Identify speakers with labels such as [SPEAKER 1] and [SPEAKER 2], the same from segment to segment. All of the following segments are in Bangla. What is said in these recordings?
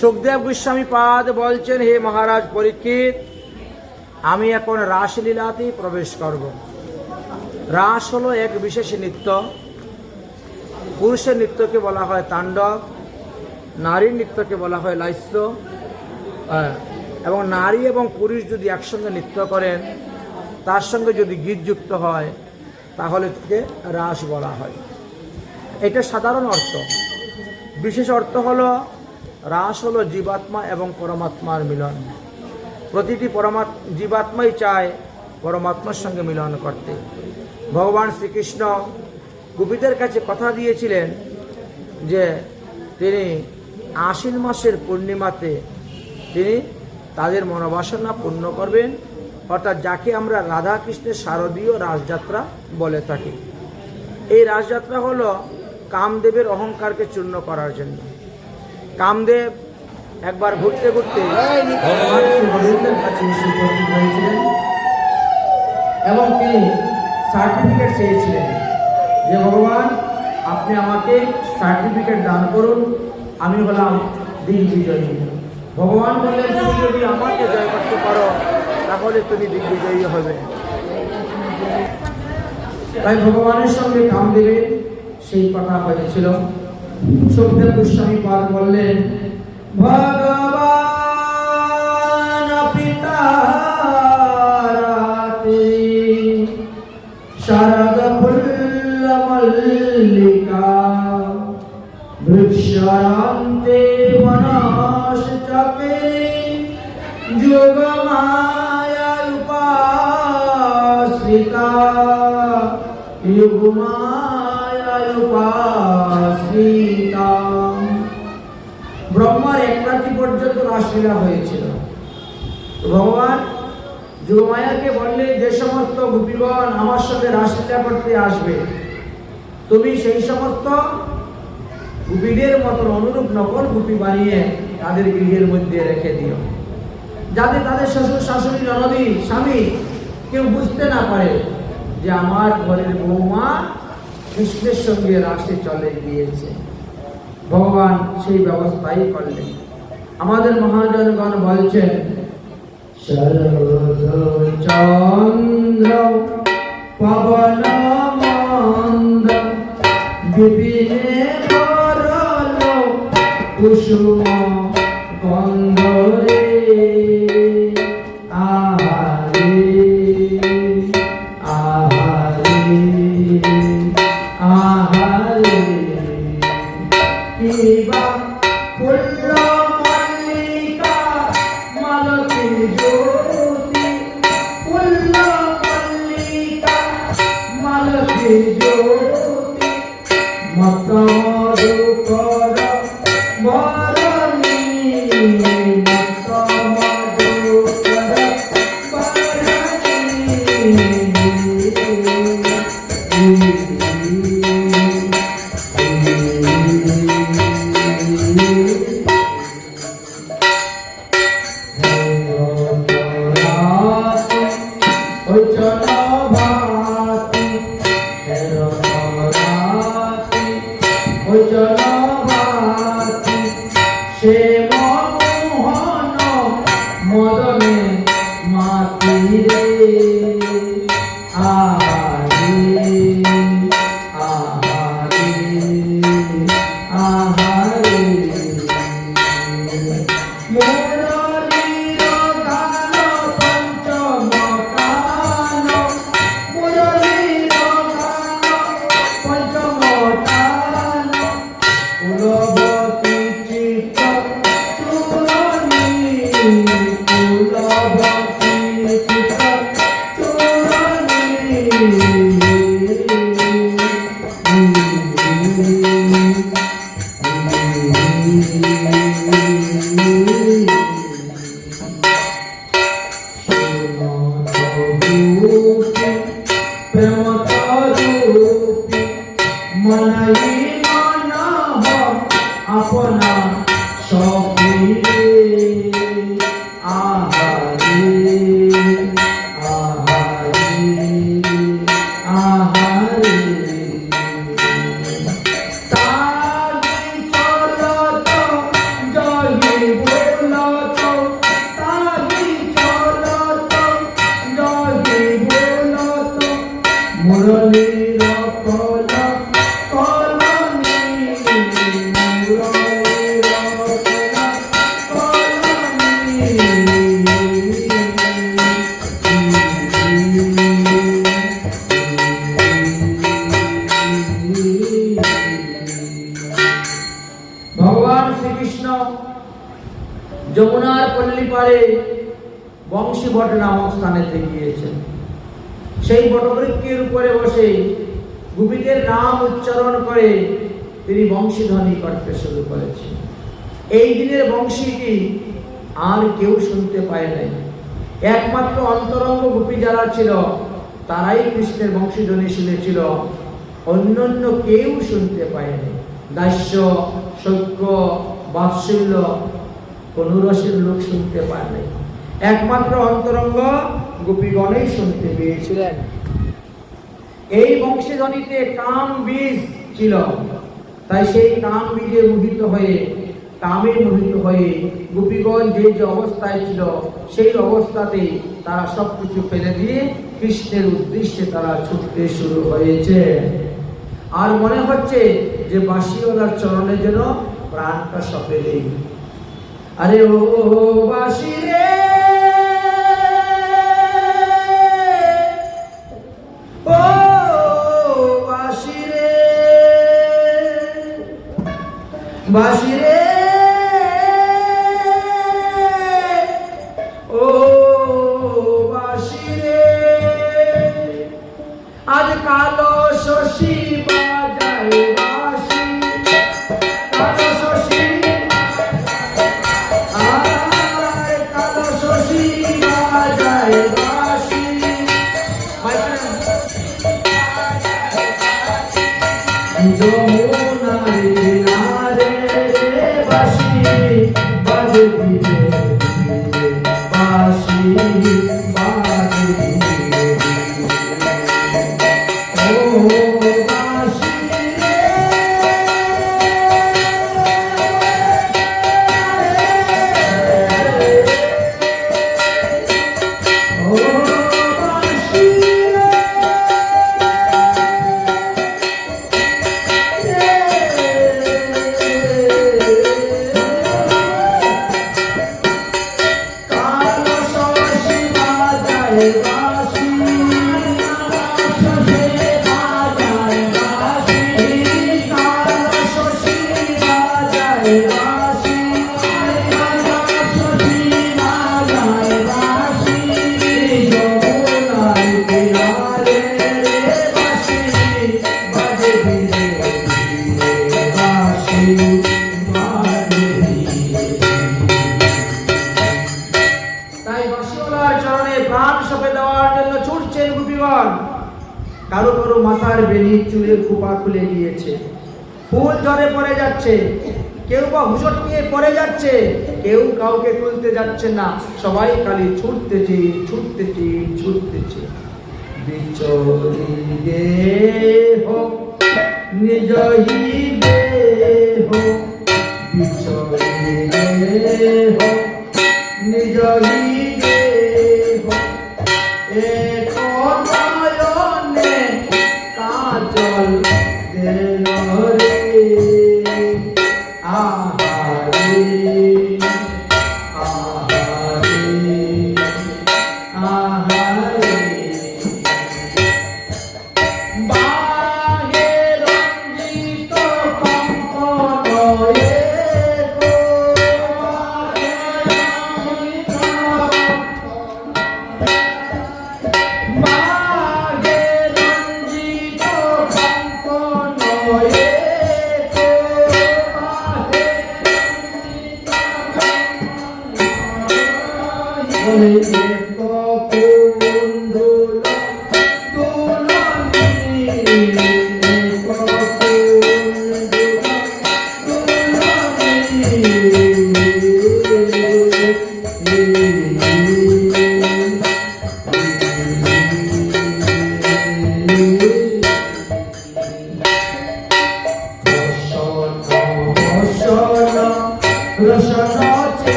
[SPEAKER 1] সুখদেব গোস্বামী পাদ বলছেন হে মহারাজ পরীক্ষিত আমি এখন রাসলীলাতেই প্রবেশ করব। রাস হলো এক বিশেষ নৃত্য। পুরুষের নৃত্যকে বলা হয় তাণ্ডব নারীর নৃত্যকে বলা হয় আহ, এবং নারী এবং পুরুষ যদি একসঙ্গে নৃত্য করেন তার সঙ্গে যদি গীত যুক্ত হয় তাহলে তাকে রাস বলা হয়। এটা সাধারণ অর্থ। বিশেষ অর্থ হলো রাস হলো জীবাত্মা এবং পরমাত্মার মিলন। প্রতিটি পরমাত্ম জীবাত্মাই চায় পরমাত্মার সঙ্গে মিলন করতে। ভগবান শ্রীকৃষ্ণ গোপীদের কাছে কথা দিয়েছিলেন যে, তিনি আশ্বিন মাসের পূর্ণিমাতে তিনি তাদের মনোবাসনা পূর্ণ করবেন, অর্থাৎ যাকে আমরা রাধাকৃষ্ণের শারদীয় রাসযাত্রা বলে থাকি। এই রাসযাত্রা হলো কামদেবের অহংকারকে চূর্ণ করার জন্য। কামদেব একবার ঘুরতে ঘুরতে। ভগবান শ্রী কাছে হয়েছিলেন এবং তিনি সার্টিফিকেট চেয়েছিলেন যে ভগবান আপনি আমাকে সার্টিফিকেট দান করুন আমি হলাম দিগ্বিজয়ী ভগবান বললেন তুমি যদি আমাকে জয় করতে পারো তাহলে তুমি দিগ্বিজয়ী হবে। তাই ভগবানের সঙ্গে কামদেবের সেই কথা হয়েছিল। সুখদেব গোস্বামী পাদ বললেন ভগবান পিতা শারদ ফুল্ল মল্লিকা বৃক্ষরান্তে মনস চকে যোগ মায়া উপাসিতা যুগমায়া উপাসিতা ব্রহ্মার এক রাত্রি পর্যন্ত রাসলীলা হয়েছিল। ভগবান যোগমায়াকে বললেন, যে সমস্ত গোপীগণ আমার সঙ্গে রাসলীলা করতে আসবে, তুমি সেই সমস্ত গোপীদের মতন অনুরূপ নকল গোপী বানিয়ে তাদের গৃহের মধ্যে রেখে দিও। যাতে তাদের শ্বশুর, শাশুড়ি, ননদী, স্বামী কেউ বুঝতে না পারে যে আমার ঘরের বৌমা কৃষ্ণের সঙ্গে রাশে চলে গিয়েছে। ভগবান সেই ব্যবস্থাই করলেন। আমাদের মহাজনগণ বলছেন চন্দ্র পবন, মন্দ, বিপিনে আপনা পল্লী পারে বংশী ভট্ট নামক স্থানেতে গিয়েছেন সেই বটবৃক্ষের উপরে বসে গোপীদের নাম উচ্চারণ করে তিনি বংশীধ্বনি করতে শুরু করেছেন। এই দিনের বংশীটি আর কেউ শুনতে পায় নাই। একমাত্র অন্তরঙ্গ গোপী যারা ছিল, তারাই কৃষ্ণের বংশীধ্বনি শুনেছিল। অন্যান্য কেউ শুনতে পায়নি দাস্য, সৈক্য, বাৎসল্য কোনো রসের লোক শুনতে পায় একমাত্র অন্তরঙ্গ গোপীগণেই শুনতে পেয়েছিলেন। এই বংশীধ্বনিতে কাম বীজ ছিল। তাই সেই কাম বীজে মোহিত হয়ে, কামে মোহিত হয়ে গোপীগণ যে যে অবস্থায় ছিল, সেই অবস্থাতে তারা সব কিছু ফেলে দিয়ে কৃষ্ণের উদ্দেশ্যে তারা ছুটতে শুরু হয়েছে। আর মনে হচ্ছে যে বাসিওয়ালার চরণে যেন প্রাণটা সপে নেই। আরে ও বাসি রে। ও বাসি রে। বাসি যমুনার কিনারে খোপা খুলে গিয়েছে ফুল ঝরে পড়ে যাচ্ছে। কেউ বা হুজট নিয়ে পড়ে যাচ্ছে। কেউ কাউকে তুলতে যাচ্ছে না। সবাই খালি ছুটতেছে ছুটতেছে ছুটতেছে। বিচরি দেহ নিজ হি দেহ।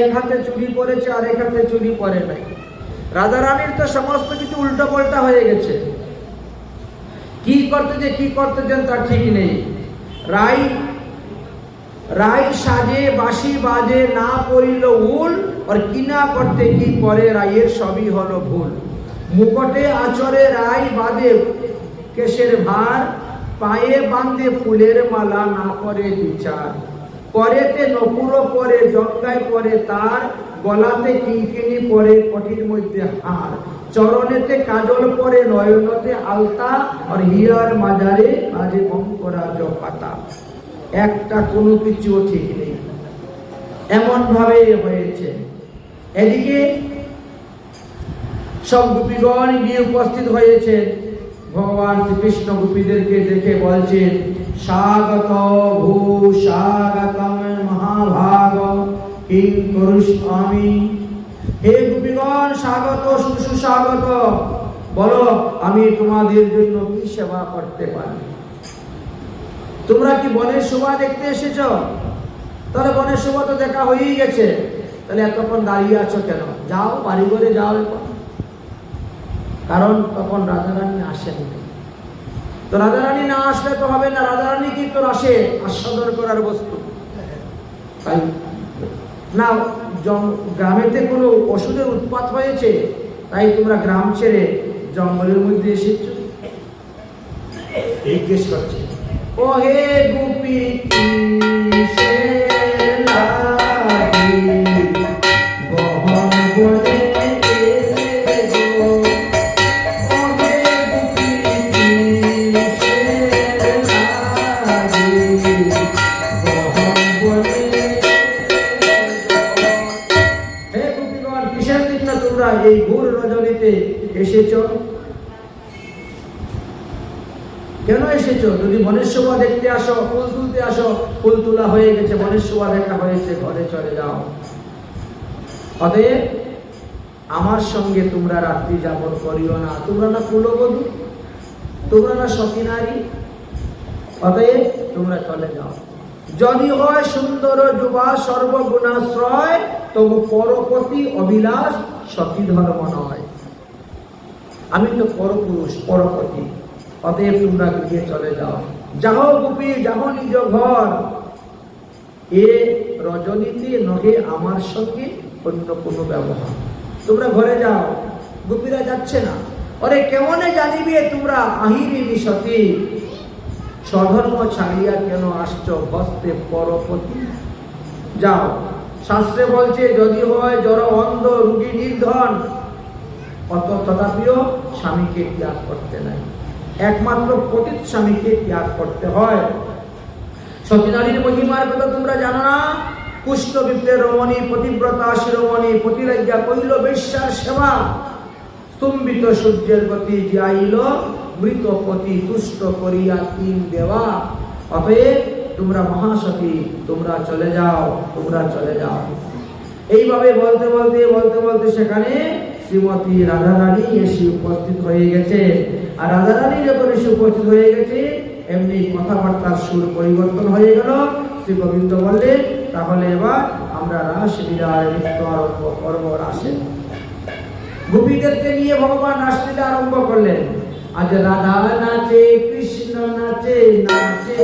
[SPEAKER 1] এক হাতে চুরি পরেছে আর এক হাতে চুরি পরে নাই। রাধারানীর তো সমস্ত কিছু উল্টো পাল্টা হয়ে গেছে। কি করতে যে কি করতে যেন তার ঠিক নেই। রাই রাই সাজে, বাঁশি বাজে, না পড়িল উল, আর কিনা করতে কি করে রায়ের সবই হলো ভুল। মুকটে আচরে রাই বাঁধে কেশের ভার, পায়ে বাঁধে ফুলের মালা, না করে বিচার। করেতে নপুর পরে জঙ্গায় পরে, তার গলাতে কিঙ্কিনি পরে কঠির মধ্যে হার। চরণেতে কাজল পরে, নয়নতে আলতা, আর হিয়ার মাজারে মাঝে বঙ্করাজ পাতা। একটা কোনো কিছুও ঠিক নেই। এমন ভাবে হয়েছে। এদিকে সব গোপীগণ গিয়ে উপস্থিত হয়েছে ভগবান শ্রীকৃষ্ণ গোপীদেরকে দেখে বলছেন স্বাগত ভূ স্বাগতম মহাভাগ। কিং করুষ্যামি হে গোপীগণ, স্বাগত সুস্বাগত বলো, আমি তোমাদের জন্য কি সেবা করতে পারি? তোমরা কি বনের শোভা দেখতে এসেছ? তাহলে বনের শোভা তো দেখা হয়েই গেছে। তাহলে এতক্ষণ দাঁড়িয়ে আছো কেন? যাও, বাড়ি করে যাও কারণ তখন রাধারানী আসেন তো রাধারানী না আসলে তো হবে না রাধারানী কি তোর আসে? আস্বাদন করার বস্তু। তাই না গ্রামেতে কোনো ওষুধের উৎপাত হয়েছে? তাই তোমরা গ্রাম ছেড়ে জঙ্গলের মধ্যে এসেছ? জিজ্ঞেস করছে। ও হে গোপী এসেছ? কেন এসেছ? যদি বনের শোভা দেখতে আসো, ফুল তুলতে আসো, ফুল তোলা হয়ে গেছে বনের শোভা দেখা হয়েছে, ঘরে চলে যাও। অতএব, আমার সঙ্গে তোমরা রাত্রি যাপন করিও না। তোমরা না কুলবধূ, তোমরা না সতী নারী। অতএব, তোমরা চলে যাও। যদি হয় সুন্দর যুবা সর্বগুণাশ্রয়, তবু পরপতি অবিলাস সতী ধর্ম নয়। আমি তো পরপুরুষ, পরপতি। অতএব তোমরা গৃহে চলে যাও। যাহ গোপী, যাহ নিজ ঘর। এ রজনীতে নহে আমার সঙ্গে অন্য কোনো ব্যবহার। তোমরা ঘরে যাও। গোপীরা যাচ্ছে না। অরে কেমনে জানিবে তোমরা? আহিরি নিশতি স্বধর্ম ছাড়িয়া কেন আসছ হস্তে পরপতি? যাও। শাস্ত্রে বলছে, যদি হয় জড় অন্ধ রুগী নির্ধন। অত তথাপিও স্বামীকে ত্যাগ করতে নাই। একমাত্র পতিত স্বামীকে ত্যাগ করতে হয়। সতীনারীর মহিমার কথা তোমরা জানো না? কুষ্ঠ বিপ্লের রমণী, পতিব্রতা শিরোমণি প্রতিরজ্ঞা কইল বেশ্যার সেবা। স্তম্ভিত সূর্যের গতি যাইল মৃতপতি তুষ্ট করিয়া তিন দেওয়া। অতএব তোমরা মহাসতী, তোমরা চলে যাও, তোমরা চলে যাও। এইভাবে বলতে বলতে বলতে বলতে সেখানে শ্রীমতী রাধারানী এসে উপস্থিত হয়ে গেছে। আর রাধারানী যখন এসে উপস্থিত হয়ে গেছে, এমনি কথাবার্তার সুর পরিবর্তন হয়ে গেল। শ্রী গোবিন্দ বললেন, তাহলে এবার আমরা রাস লীলার নৃত্য আরম্ভ করব রাসে। গোপীদেরকে নিয়ে ভগবান রাসলীলা আরম্ভ করলেন। আজ রাধা নাচে, কৃষ্ণ নাচে নাচে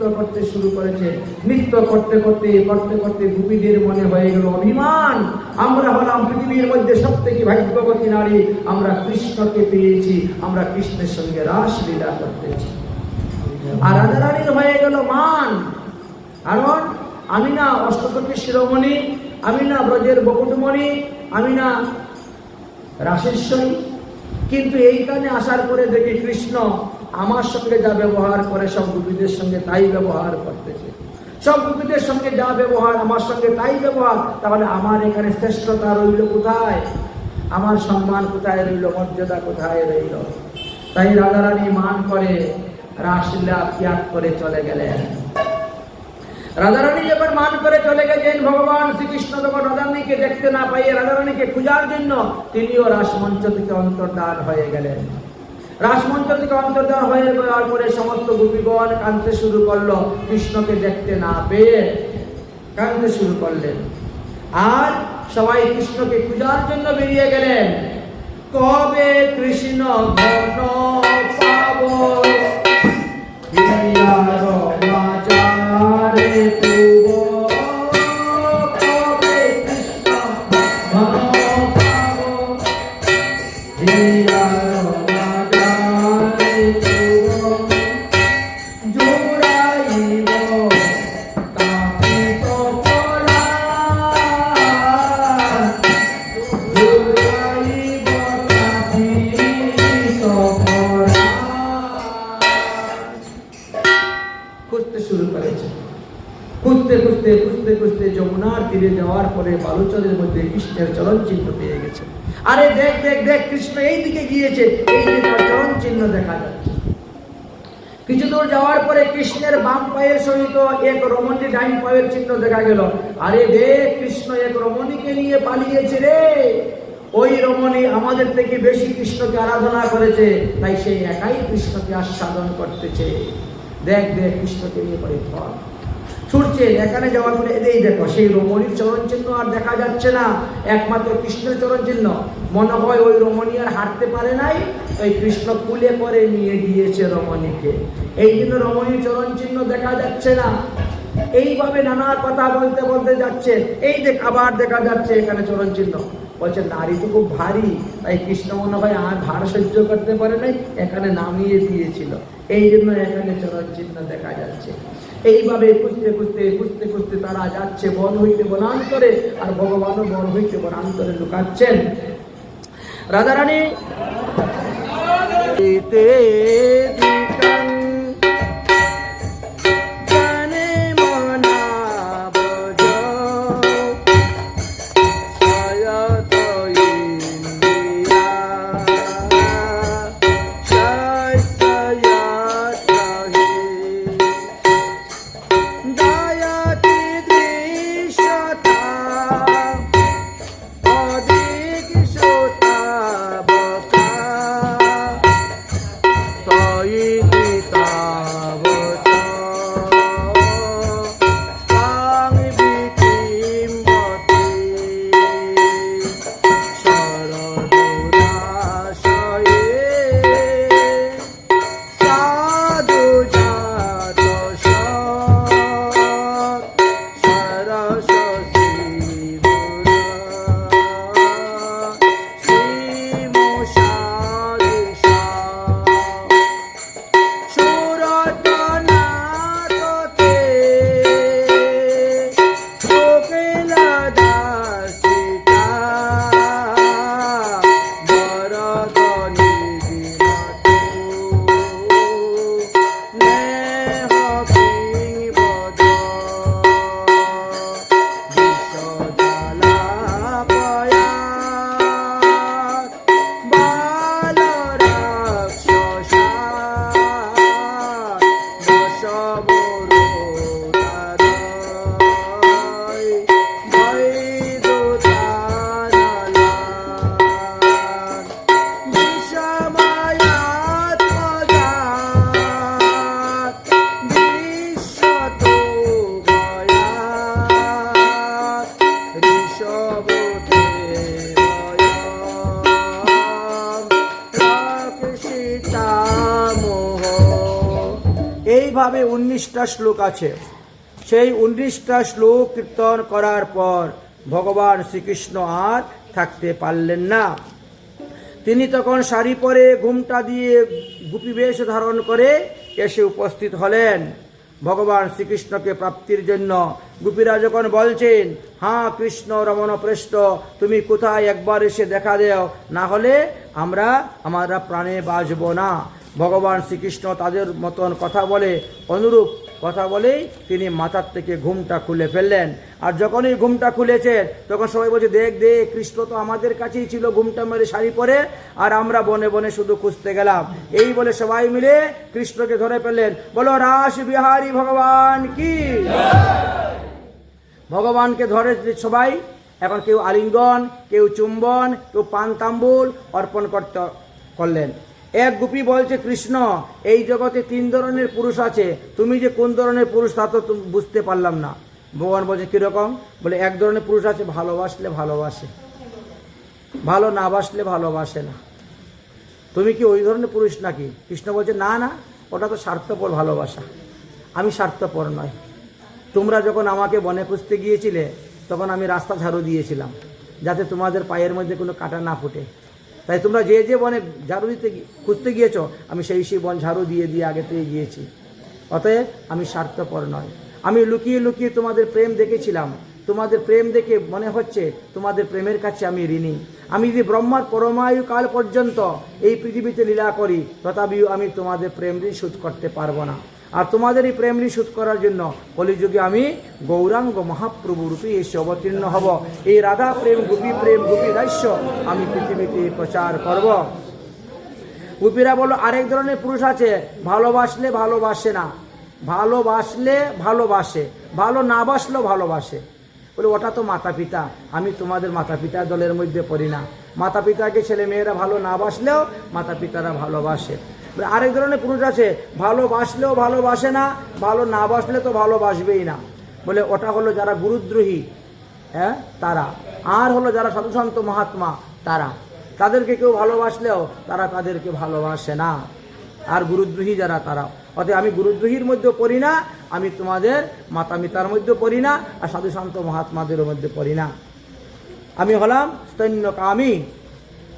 [SPEAKER 1] নৃত্য করতে শুরু করেছে, নৃত্য করতে করতে করতে করতে গোপীদের মনে হয়ে গেল অভিমান। আমরা হলাম পৃথিবীর মধ্যে সব থেকে ভাগ্যবতী নারী। আমরা কৃষ্ণকে পেয়েছি, আমরা কৃষ্ণের সঙ্গে রাসলীলা করতেছি। আর রাজারানীর হয়ে গেল মান। কারণ আমি না অষ্টতকে শিরোমণি, আমি না ব্রজের বকুটমণি, আমি না রাশেশ্বরী কিন্তু এইখানে আসার পরে দেখি কৃষ্ণ আমার সঙ্গে যা ব্যবহার করে, সব গোপীদের সঙ্গে তাই ব্যবহার করতেছে। সব গোপীদের সঙ্গে যা ব্যবহার, আমার সঙ্গে তাই ব্যবহার, তাহলে আমার এখানে শ্রেষ্ঠতা রইল কোথায়? আমার সম্মান কোথায় রইল? মর্যাদা কোথায় রইল? তাই রাধারানী মান করে রাসলীলা ত্যাগ করে চলে গেলেন। রাধারানী যখন মান করে চলে গেছেন ভগবান শ্রীকৃষ্ণ তখন রাধারানীকে দেখতে না পাইয়ে রাধারানীকে খোঁজার জন্য তিনিও রাসমঞ্চ থেকে অন্তর্ধান হয়ে গেলেন। রাসমঞ্চ থেকে অন্তর্ধান হয়ে যাওয়ার পরে সমস্ত গোপীগণ কাঁদতে শুরু করল, কৃষ্ণকে দেখতে না পেয়ে কাঁদতে শুরু করলেন। আর সবাই কৃষ্ণকে পূজার জন্য বেরিয়ে গেলেন। কবে কৃষ্ণ ঘন পাবো? খুঁজতে খুঁজতে যমুনার তীরে যাওয়ার পরে বালুচরের মধ্যে কৃষ্ণের চরণ চিহ্ন পেয়ে গেছে। আরে দেখ দেখ দেখ, কৃষ্ণ এই দিকে গিয়েছে। এই যে তার চরণ চিহ্ন দেখা যাচ্ছে। কিছু দূর যাওয়ার পরে কৃষ্ণের বাম পায়ের সহিত এক রমণী ডাইন পায়ের চিহ্ন দেখা গেল। আরে দেখ, কৃষ্ণ এক রমণীকে নিয়ে পালিয়েছে রে। ওই রমণী আমাদের থেকে বেশি কৃষ্ণকে আরাধনা করেছে, তাই সেই একাই কৃষ্ণকে আস্বাদন করতেছে। দেখ দেখ, কৃষ্ণকে নিয়ে পরে ধর। ছুটছে এখানে যাওয়ার পরে এদেই দেখো, সেই রমণীর চরণ চিহ্ন আর দেখা যাচ্ছে না, একমাত্র কৃষ্ণের চরণ চিহ্ন মনে হয় ওই রমণী আর হাঁটতে পারে নাই, ওই কৃষ্ণ কুলে করে নিয়ে গিয়েছে রমণীকে। এই জন্য রমণীর চরণ চিহ্ন দেখা যাচ্ছে না। এইভাবে নানা কথা বলতে বলতে যাচ্ছে। এই দেখ, আবার দেখা যাচ্ছে এখানে চরণ চিহ্ন বলছে নারী তো খুব ভারী, তাই কৃষ্ণ মনে হয় আর ভার সহ্য করতে পারে নাই, এখানে নামিয়ে দিয়েছিল। এই জন্য এখানে চিহ্ন দেখা যাচ্ছে। এইভাবে খুঁজতে খুঁজতে খুঁজতে খুঁজতে তারা যাচ্ছে বন হইতে বনান্তরে, আর ভগবানও বন হইতে বনান্তরে লুকাচ্ছেন। রাধারানী উনিশটা শ্লোক আছে। সেই উনিশটা শ্লোক কীর্তন করার পর ভগবান শ্রীকৃষ্ণ আর থাকতে পারলেন না। তিনি তখন শাড়ি পরে ঘুমটা দিয়ে গুপি বেশ ধারণ করে এসে উপস্থিত হলেন। ভগবান শ্রীকৃষ্ণকে প্রাপ্তির জন্য গুপিরা যখন বলছেন হ্যাঁ কৃষ্ণ রমণ পৃষ্ঠ, তুমি কোথায়? একবার এসে দেখা দেও। না হলে আমরা আমরা প্রাণে বাঁচব না। ভগবান শ্রীকৃষ্ণ তাদের মতন কথা বলে, অনুরূপ কথা বলেই তিনি মাথার থেকে ঘুমটা খুলে ফেললেন। আর যখনই ঘুমটা খুলেছেন তখন সবাই বলছে, দেখ দে কৃষ্ণ তো আমাদের কাছেই ছিল, ঘুমটা মেরে শাড়ি পরে, আর আমরা বনে বনে শুধু খুঁজতে গেলাম। এই বলে সবাই মিলে কৃষ্ণকে ধরে ফেললেন। বলো, রাস বিহারী ভগবান কি? ভগবানকে ধরে সবাই, এখন কেউ আলিঙ্গন, কেউ চুম্বন, কেউ পান তাম্বুল অর্পণ করতে করলেন। এক গুপি বলছে, কৃষ্ণ, এই জগতে তিন ধরনের পুরুষ আছে। তুমি যে কোন ধরনের পুরুষ তা তো বুঝতে পারলাম না। ভগবান বলছে, কীরকম? বলে, এক ধরনের পুরুষ আছে, ভালোবাসলে ভালোবাসে। ভালো না বাসলে ভালোবাসে না। তুমি কি ওই ধরনের পুরুষ নাকি? কৃষ্ণ বলছে, না না, ওটা তো স্বার্থপর ভালোবাসা। আমি স্বার্থপর নয়। তোমরা যখন আমাকে বনে খুঁজতে গিয়েছিলে, তখন আমি রাস্তা ঝাড়ু দিয়েছিলাম, যাতে তোমাদের পায়ের মধ্যে কোনো কাটা না ফুটে। তাই তোমরা যে যে বনে ঝাড়ু দিতে খুঁজতে গিয়েছো, আমি সেই সেই বন ঝাড়ু দিয়ে দিয়ে আগে থেকে গিয়েছি। অতএব আমি স্বার্থপর নয় আমি লুকিয়ে লুকিয়ে তোমাদের প্রেম দেখেছিলাম। তোমাদের প্রেম দেখে মনে হচ্ছে তোমাদের প্রেমের কাছে আমি ঋণী। আমি যদি ব্রহ্মার পরমায়ু কাল পর্যন্ত এই পৃথিবীতে লীলা করি, তথাপিও আমি তোমাদের প্রেম ঋণ শোধ করতে পারব না। আর তোমাদের এই প্রেম ঋণ করার জন্য কলিযুগে আমি গৌরাঙ্গ মহাপ্রভু রূপে এসে অবতীর্ণ হব। এই রাধা প্রেম, গোপী প্রেম, গোপী রাস্য আমি পৃথিবীতে প্রচার করব। গুপিরা বলো আরেক ধরনের পুরুষ আছে, ভালোবাসলে ভালোবাসে না, ভালোবাসলে ভালোবাসে, ভালো না বাসলেও ভালোবাসে। বলে, ওটা তো মাতা পিতা আমি তোমাদের মাতা পিতার দলের মধ্যে পড়ি না। মাতা পিতাকে ছেলে মেয়েরা ভালো না বাসলেও মাতা পিতারা ভালোবাসে। আরেক ধরনের পুরুষ আছে ভালোবাসলেও ভালোবাসে না, ভালো না বাসলে তো ভালোবাসবেই না। বলে ওটা হলো যারা গুরুদ্রোহী হ্যাঁ তারা। আর হলো যারা সাধুসন্ত মহাত্মা, তারা। তাদেরকে কেউ ভালোবাসলেও তারা তাদেরকে ভালোবাসে না। আর গুরুদ্রোহী যারা, তারা। অতএব আমি গুরুদ্রোহীর মধ্যে পড়ি না, আমি তোমাদের মাতা পিতার মধ্যে পড়ি না, আর সাধুসন্ত মহাত্মাদের মধ্যে পড়ি না। আমি হলাম স্তন্যকামী।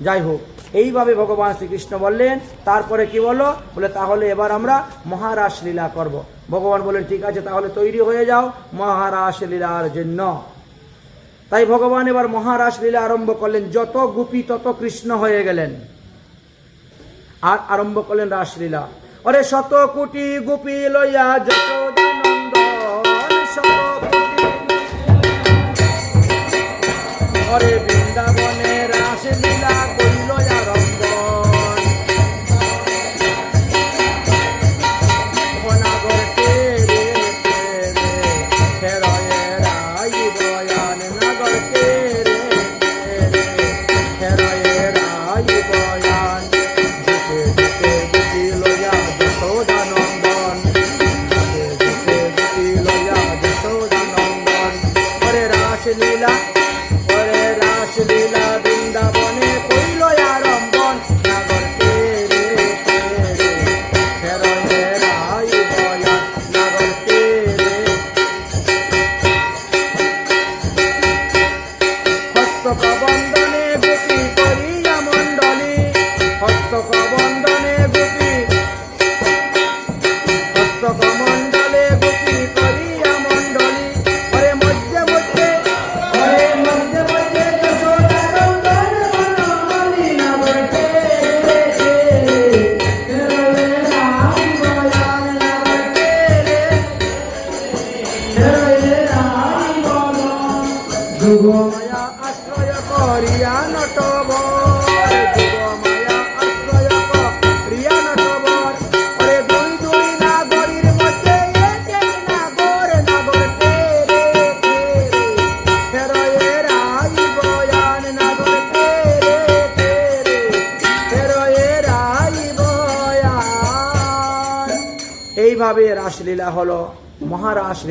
[SPEAKER 1] যাই হোক। এইভাবে ভগবান শ্রীকৃষ্ণ বললেন, তারপরে কি বলো বলে, তাহলে এবার আমরা মহারাস লীলা করব। ভগবান বললেন, ঠিক আছে, তাহলে তৈরি হয়ে যাও মহারাস লীলার জন্য। তাই ভগবান এবার মহারাস লীলা আরম্ভ করলেন। যত গুপি তত কৃষ্ণ হয়ে গেলেন। আর আরম্ভ করলেন রাসলীলা। অরে শত কোটি গুপি লইয়া যশোদানন্দন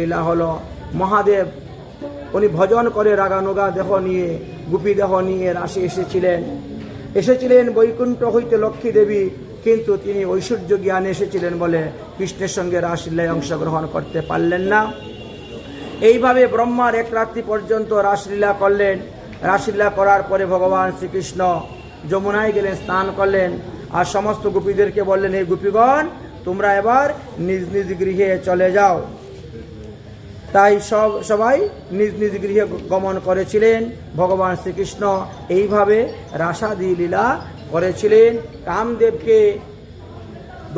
[SPEAKER 1] মহারাসলীলা হলো। মহাদেব, উনি ভজন করে রাগানুগা দেহ নিয়ে, গুপি দেহ নিয়ে রাশি এসেছিলেন। এসেছিলেন বৈকুণ্ঠ হইতে লক্ষ্মী দেবী, কিন্তু তিনি ঐশ্বর্য জ্ঞানে এসেছিলেন বলে কৃষ্ণের সঙ্গে রাসলীলায় অংশগ্রহণ করতে পারলেন না। এইভাবে ব্রহ্মার এক রাত্রি পর্যন্ত রাসলীলা করলেন। রাসলীলা করার পরে ভগবান শ্রীকৃষ্ণ যমুনায় গেলেন, স্নান করলেন আর সমস্ত গোপীদেরকে বললেন এই গোপীগণ, তোমরা এবার নিজ নিজ গৃহে চলে যাও। তাই সব, সবাই নিজ নিজ গৃহে গমন করেছিলেন, ভগবান শ্রীকৃষ্ণ এইভাবে রাসাদি লীলা করেছিলেন। কামদেবকে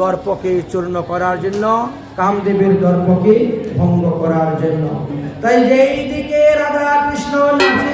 [SPEAKER 1] দর্পকে চূর্ণ করার জন্য, কামদেবের দর্পকে ভঙ্গ করার জন্য। তাই যেই দিকে রাধা কৃষ্ণ নাচে